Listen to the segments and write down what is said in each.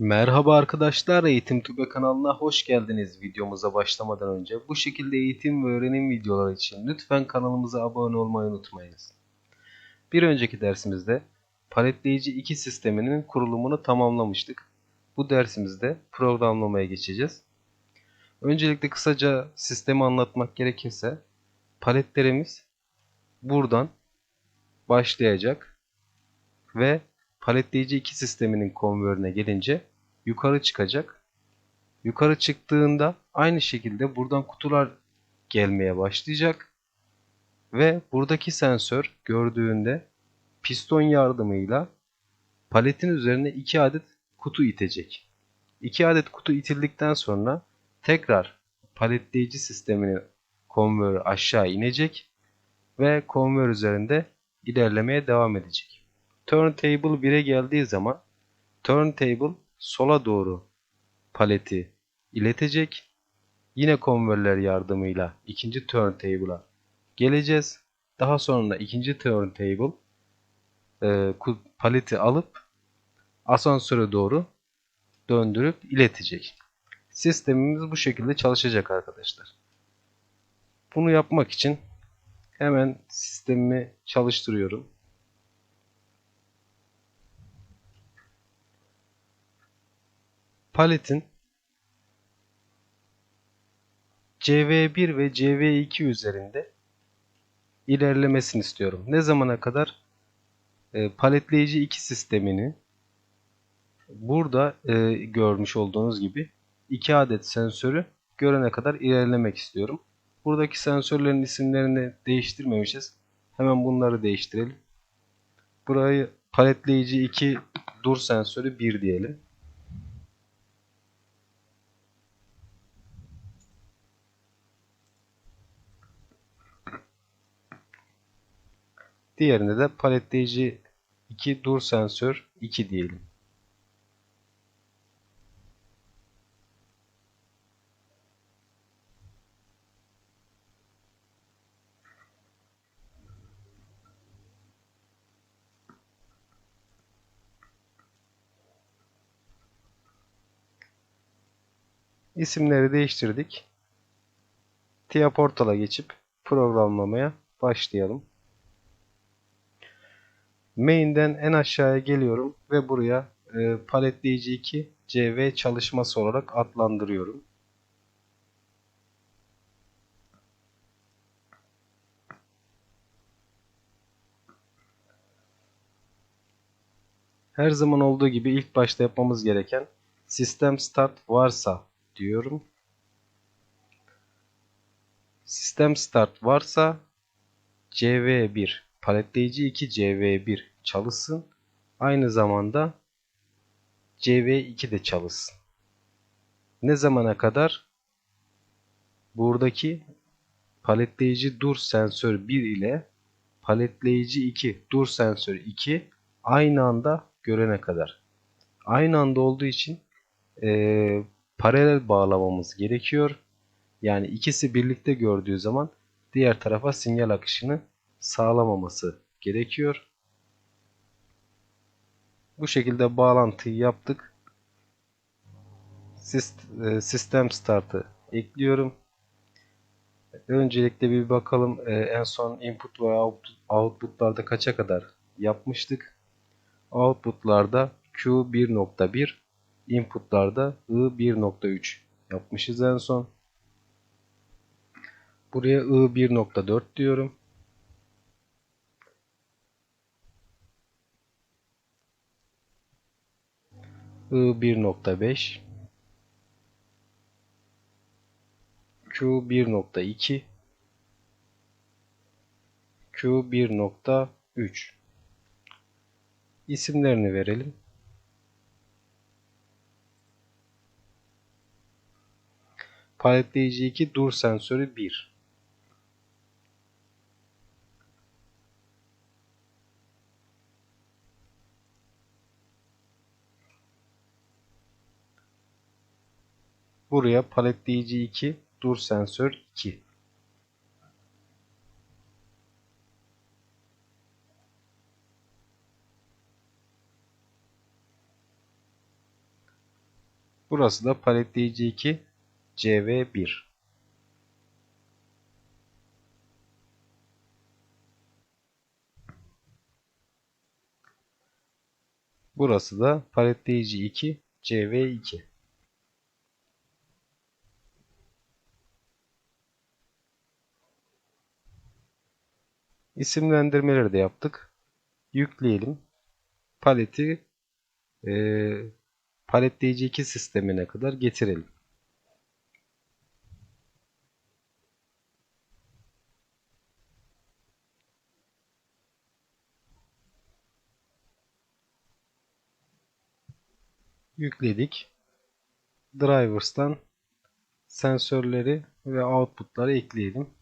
Merhaba arkadaşlar, Eğitim Tübe kanalına hoş geldiniz. Videomuza başlamadan önce bu şekilde eğitim ve öğrenim videoları için lütfen kanalımıza abone olmayı unutmayınız. Bir önceki dersimizde paletleyici 2 sisteminin kurulumunu tamamlamıştık. Bu dersimizde programlamaya geçeceğiz. Öncelikle kısaca sistemi anlatmak gerekirse paletlerimiz buradan başlayacak ve paletleyici 2 sisteminin konvörüne gelince yukarı çıkacak. Yukarı çıktığında aynı şekilde buradan kutular gelmeye başlayacak. Ve buradaki sensör gördüğünde piston yardımıyla paletin üzerine 2 adet kutu itecek. 2 adet kutu itildikten sonra tekrar paletleyici sisteminin konvörü aşağı inecek ve konvör üzerinde ilerlemeye devam edecek. Turntable 1'e geldiği zaman turntable sola doğru paleti iletecek. Yine konvörler yardımıyla ikinci turntable'a geleceğiz. Daha sonra ikinci turntable e, paleti alıp asansöre doğru döndürüp iletecek. Sistemimiz bu şekilde çalışacak arkadaşlar. Bunu yapmak için hemen sistemimi çalıştırıyorum. Paletin CV1 ve CV2 üzerinde ilerlemesini istiyorum. Ne zamana kadar? E, paletleyici 2 sistemini burada e, görmüş olduğunuz gibi 2 adet sensörü görene kadar ilerlemek istiyorum. Buradaki sensörlerin isimlerini değiştirmemişiz. Hemen bunları değiştirelim. Burayı paletleyici 2 dur sensörü 1 diyelim. Diğerinde de paletleyici 2 dur sensör 2 diyelim. İsimleri değiştirdik. TIA Portal'a geçip programlamaya başlayalım. Main'den en aşağıya geliyorum ve buraya e, paletleyici 2 CV çalışması olarak adlandırıyorum. Her zaman olduğu gibi ilk başta yapmamız gereken sistem start varsa diyorum. Sistem start varsa CV1 paletleyici 2 CV1 çalışsın. Aynı zamanda CV2 de çalışsın. Ne zamana kadar? Buradaki paletleyici dur sensör 1 ile paletleyici 2 dur sensör 2 aynı anda görene kadar. Aynı anda olduğu için e, paralel bağlamamız gerekiyor. Yani ikisi birlikte gördüğü zaman diğer tarafa sinyal akışını sağlamaması gerekiyor. Bu şekilde bağlantıyı yaptık. E, sistem startı ekliyorum. Öncelikle bir bakalım e, en son input ve outputlarda kaça kadar yapmıştık. Outputlarda Q 1.1 inputlarda I 1.3 yapmışız en son. Buraya I 1.4 diyorum. I 1.5 Q 1.2 Q 1.3 isimlerini verelim. Paletleyici 2 dur sensörü 1 Buraya paletleyici 2, dur sensör 2. Burası da paletleyici 2 CV1. Burası da paletleyici 2 CV2. İsimlendirmeleri de yaptık. Yükleyelim. Paleti e, paletleyici 2 sistemine kadar getirelim. Yükledik. Drivers'tan sensörleri ve output'ları ekleyelim.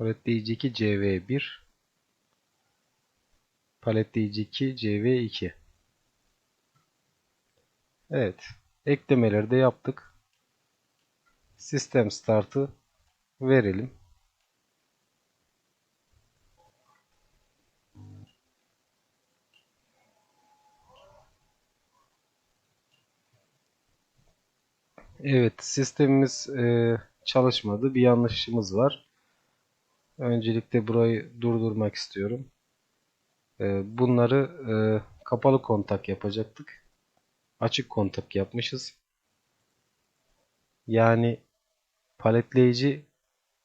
Paletleyici 2 CV1 Paletleyici 2 CV2 Evet. Eklemeleri de yaptık. Sistem startı verelim. Evet, sistemimiz e, çalışmadı. Bir yanlışımız var. Öncelikle burayı durdurmak istiyorum. E, bunları e, kapalı kontak yapacaktık. Açık kontak yapmışız. Yani paletleyici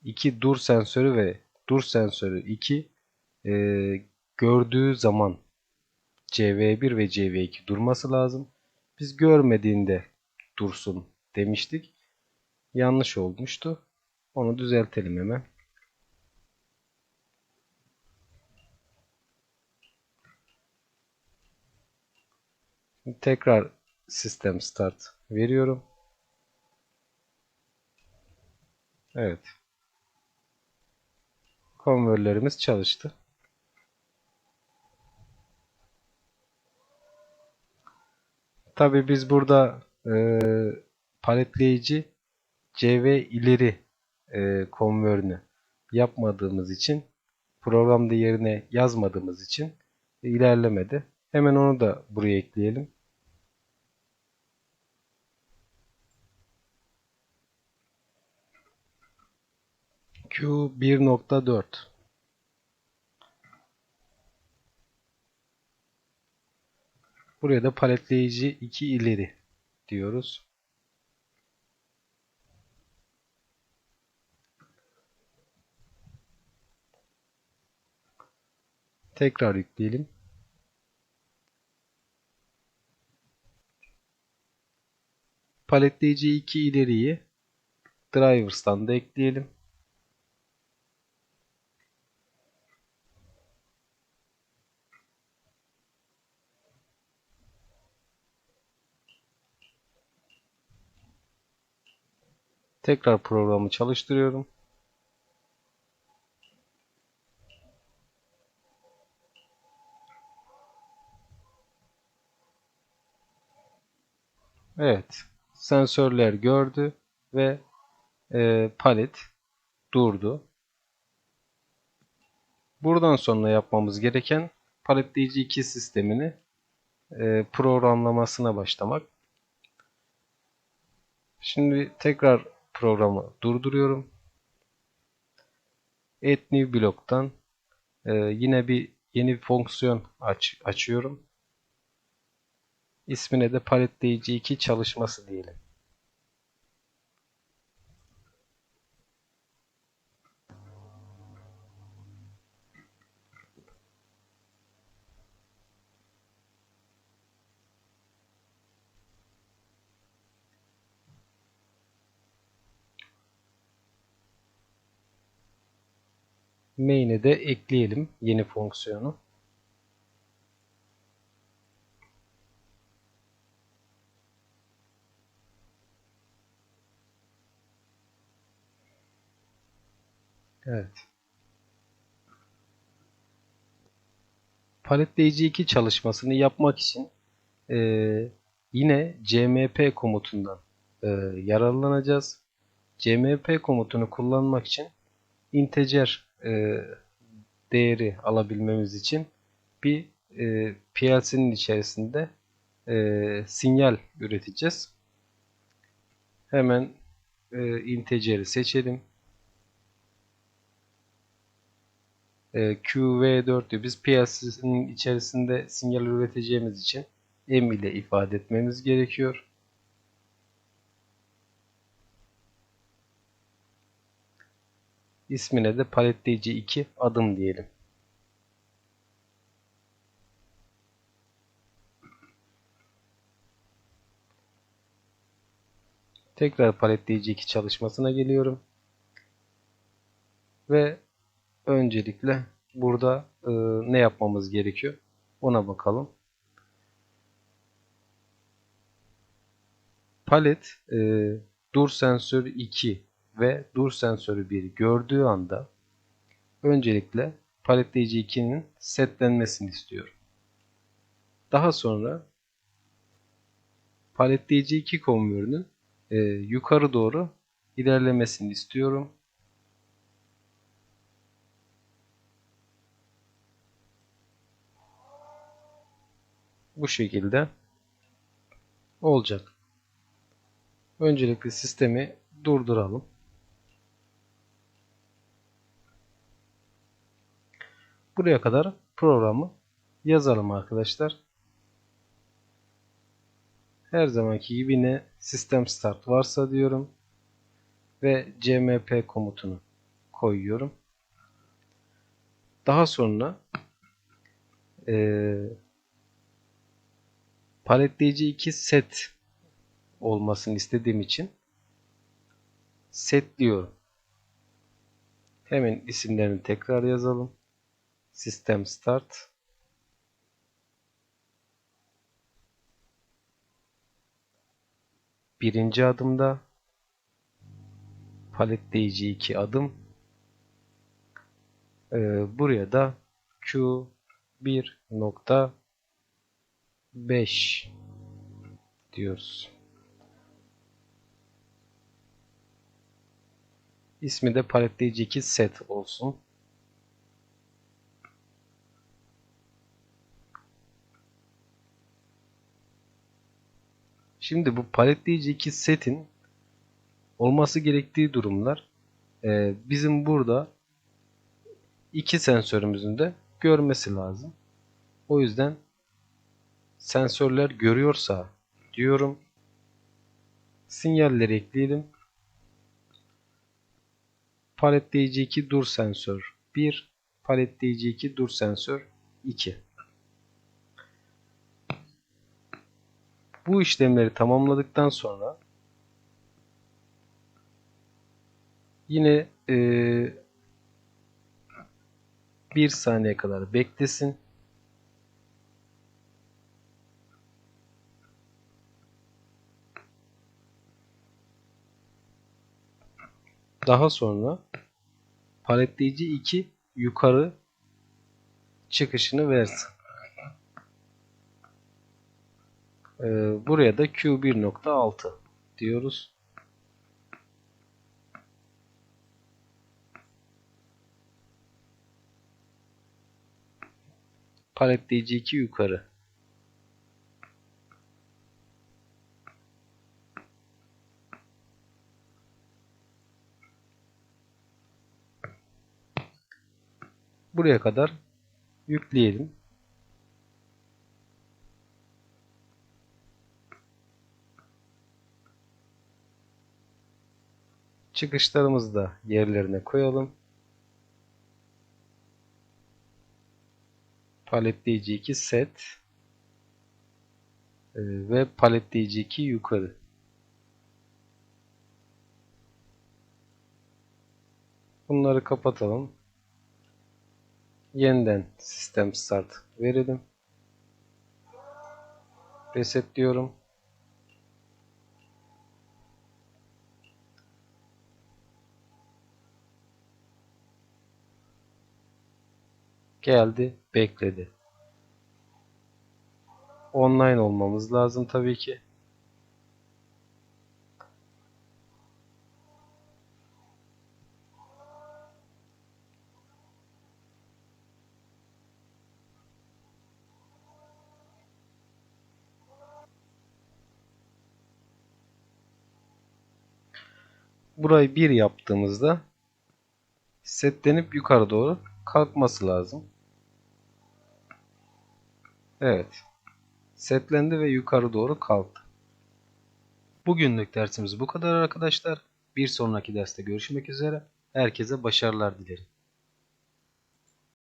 2 dur sensörü ve dur sensörü 2 e, gördüğü zaman CV1 ve CV2 durması lazım. Biz görmediğinde dursun demiştik. Yanlış olmuştu. Onu düzeltelim hemen. Tekrar sistem start veriyorum. Evet. Konvörlerimiz çalıştı. Tabi biz burada e, paletleyici CV ileri e, konvörünü yapmadığımız için programda yerine yazmadığımız için ilerlemedi. Hemen onu da buraya ekleyelim. Q 1.4 Buraya da paletleyici 2 ileri diyoruz. Tekrar yükleyelim. Paletleyici 2 ileriyi drivers'tan da ekleyelim. Tekrar programı çalıştırıyorum. Evet. Sensörler gördü ve e, palet durdu. Buradan sonra yapmamız gereken paletleyici 2 sistemini e, programlamasına başlamak. Şimdi tekrar programı durduruyorum. Add new bloktan e, yine bir yeni bir fonksiyon aç, açıyorum. İsmine de paletleyici 2 çalışması diyelim. Main'e de ekleyelim yeni fonksiyonu. Evet. Paletleyici 2 çalışmasını yapmak için e, yine cmp komutundan e, yararlanacağız. cmp komutunu kullanmak için integer e, değeri alabilmemiz için bir e, PLC'nin içerisinde e, sinyal üreteceğiz. Hemen e, integer'i seçelim. E, QV4 diyor. Biz PLC'nin içerisinde sinyal üreteceğimiz için M ile ifade etmemiz gerekiyor. İsmine de paletleyici 2 adım diyelim. Tekrar paletleyici 2 çalışmasına geliyorum. Ve öncelikle burada e, ne yapmamız gerekiyor? Ona bakalım. Palet e, dur sensörü 2 ve dur sensörü 1 gördüğü anda öncelikle paletleyici 2'nin setlenmesini istiyorum. Daha sonra paletleyici 2 konveyörünün e, yukarı doğru ilerlemesini istiyorum. Bu şekilde olacak. Öncelikle sistemi durduralım. Buraya kadar programı yazalım arkadaşlar. Her zamanki gibi yine sistem start varsa diyorum ve cmp komutunu koyuyorum. Daha sonra e, paletleyici 2 set olmasını istediğim için set diyorum. Hemen isimlerini tekrar yazalım. Sistem start birinci adımda paletleyici iki adım ee, buraya da Q 1.5 diyoruz. İsmi de paletleyici 2 set olsun. Şimdi bu paletleyici 2 setin olması gerektiği durumlar e, bizim burada iki sensörümüzün de görmesi lazım. O yüzden sensörler görüyorsa diyorum sinyalleri ekleyelim. Paletleyici 2 dur sensör 1, paletleyici 2 dur sensör 2. Bu işlemleri tamamladıktan sonra yine e, bir saniye kadar beklesin. Daha sonra paletleyici 2 yukarı çıkışını versin. Ee, buraya da Q1.6 diyoruz. Paletleyici 2 yukarı. Buraya kadar yükleyelim. Çıkışlarımızı da yerlerine koyalım. Paletleyici 2 set e, ve paletleyici 2 yukarı. Bunları kapatalım. Yeniden sistem start verelim. Reset diyorum. geldi bekledi. Online olmamız lazım tabii ki. burayı 1 yaptığımızda setlenip yukarı doğru kalkması lazım. Evet. Setlendi ve yukarı doğru kalktı. Bugünlük dersimiz bu kadar arkadaşlar. Bir sonraki derste görüşmek üzere. Herkese başarılar dilerim.